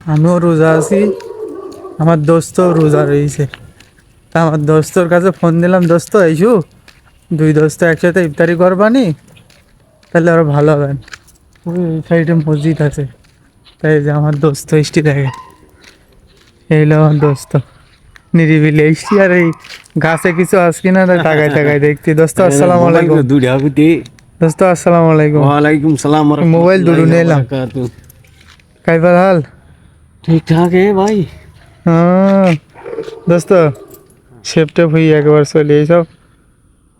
আমিও রোজা আছি। আমার দোস্ত রোজা রয়েছে। তা আমার দোস্তর কাছে ফোন দিলাম দোস্ত এইসু দুই দোস্ত একসাথে ইফতারি করবানি? তাহলে আরও ভালো হবে। ওই সাইডে মসজিদ আছে। তাই যে আমার দোস্ত এসটি দেখে। এই হলো আমার দোস্ত। নিরিবিলি এসটি আর এই গাছে কিছু আস কিনা তাই তাকায় তাকায় দেখছি। দোস্ত আসসালামু আলাইকুম। দোস্ত আসসালামু আলাইকুম। ওয়ালাইকুম সালাম মোবাইল দুটো নিলাম। কাইবার হাল? ঠিক ঠাক হে ভাই হ্যাঁ দোস্ত সেপটেপ হয়ে একবার চলে এইসব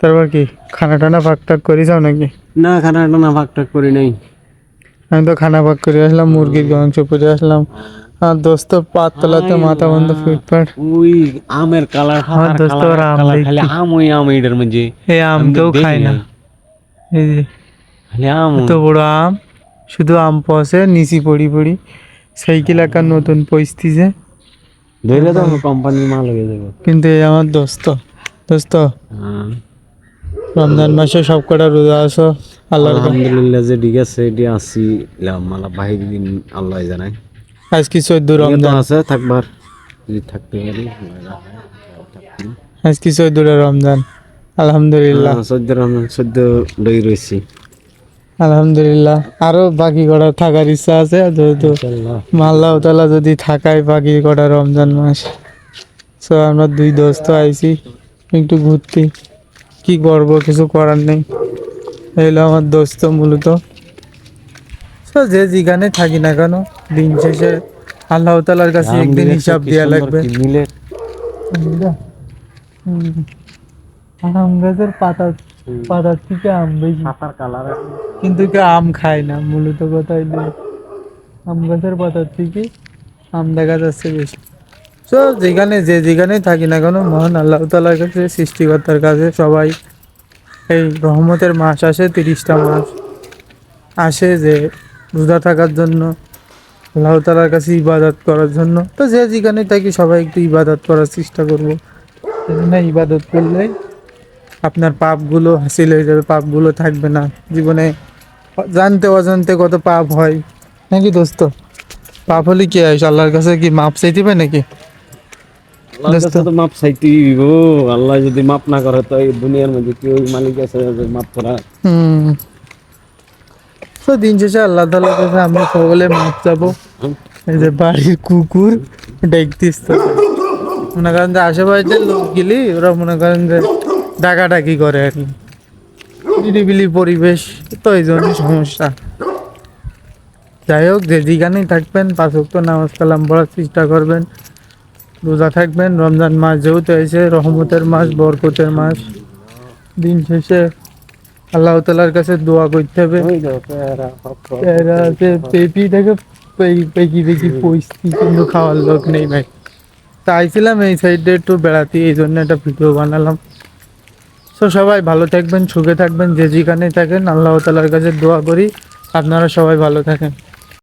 তারপর কি খানা টানা ফাঁক টাক করি যাও নাকি না খানা টানা ভাগ টাক করি নাই আমি তো খানা ফাঁক করে আসলাম মুরগির মাংস করে আসলাম আর দোস্ত পাতলাতে মাথা বন্ধ ফিটফাট ওই আমের কালার আমার দোস্ত আম খালি আম ওই আম এটার মধ্যে এই আম তো কেউ খায় না এই যে খালি আম তো বড় আম শুধু আম পসে নিচি পড়ি পড়ি সাইকেল একার নতুন পরিস্থিতিছে ধরে তো কোম্পানির মাল হয়ে যাবে। কিন্তু এই আমার দোস্ত দোস্ত। হ্যাঁ। রমজান মাসে সব কটা রোজা আসো আল্লাহর কাছে। আলহামদুলিল্লাহ যে ঠিক আছে এটি আসি মালা বাহির দিন আল্লাহ জানাই আজ কি চোদ্দ রমজান? আছে থাকবার। যদি থাকতে পারি আল্লাহ রাখে। আজ কি চোদ্দটা রমজান? আলহামদুলিল্লাহ। হ্যাঁ, চোদ্দ রমজান চোদ্দ লই রয়েছি আলহামদুলিল্লাহ। আরও বাকি কটা থাকার ইচ্ছা আছে যেহেতু আল্লাহ তালা যদি থাকায় বাকি কটা রমজান মাস। সো আমরা দুই দোস্ত আইছি একটু ঘুরতে। কি করব কিছু করার নেই। এই হলো আমার দোস্ত মূলত। তো যে যেখানে থাকি না কেন দিন শেষে আল্লাহ তালার কাছে একদিন হিসাব দেওয়া লাগবে। আম গাছের পাতা পাতার থেকে আম বেশি। সাতার কালার কিন্তু কেউ আম খায় না মূলত কথা হইলে আম গাছের পাতার থেকে আম দেখা যাচ্ছে বেশি। তো যেখানে যে যেখানে থাকি না কেন মহান আল্লাহ তালার কাছে সৃষ্টিকর্তার কাছে সবাই এই রহমতের মাস আসে তিরিশটা মাস আসে যে রোজা থাকার জন্য আল্লাহ তালার কাছে ইবাদত করার জন্য। তো যে যেখানে থাকি সবাই একটু ইবাদত করার চেষ্টা করব। না ইবাদত করলে আপনার পাপগুলো হাসিল হয়ে যাবে পাপগুলো থাকবে না। জীবনে জানতে অজান্তে কত পাপ হয়। নাকি দোস্ত? পাপ হলে কি হয়? আল্লাহর কাছে কি মাপ চাইতে পারে নাকি তো মাপ চাইতে আল্লাহ যদি মাপ না করে তো এই দুনিয়ার মধ্যে কেউ মালিক আছে মাপ করা। হুম। তো দিন শেষে আল্লাহ তালার কাছে আমরা সকলে মাপ চাবো। এই যে বাড়ির কুকুর দেখতিস তো। মনে করেন যে আশেপাশে লোক গেলি ওরা মনে করেন যে ডাকাডাকি করে। আর কি নিরিবিলি পরিবেশ তো এই জন্য সমস্যা। যাই হোক যে যেখানেই থাকবেন পাঁচ ওয়াক্ত নামাজ কালাম পড়ার চেষ্টা করবেন। রোজা থাকবেন রমজান মাস যেহেতু এসে রহমতের মাস বরকতের মাস। দিন শেষে আল্লাহ তালার কাছে দোয়া করতে হবে। দেখো, পেপি থেকে পেকি পেকি পইছি কিন্তু খাওয়ার লোক নেই ভাই। চাইছিলাম এই সাইডে একটু বেড়াতে এই জন্য একটা ভিডিও বানালাম। তো সবাই ভালো থাকবেন, সুখে থাকবেন, যে যেখানে থাকেন, আল্লাহ তালার কাছে দোয়া করি। আপনারা সবাই ভালো থাকেন।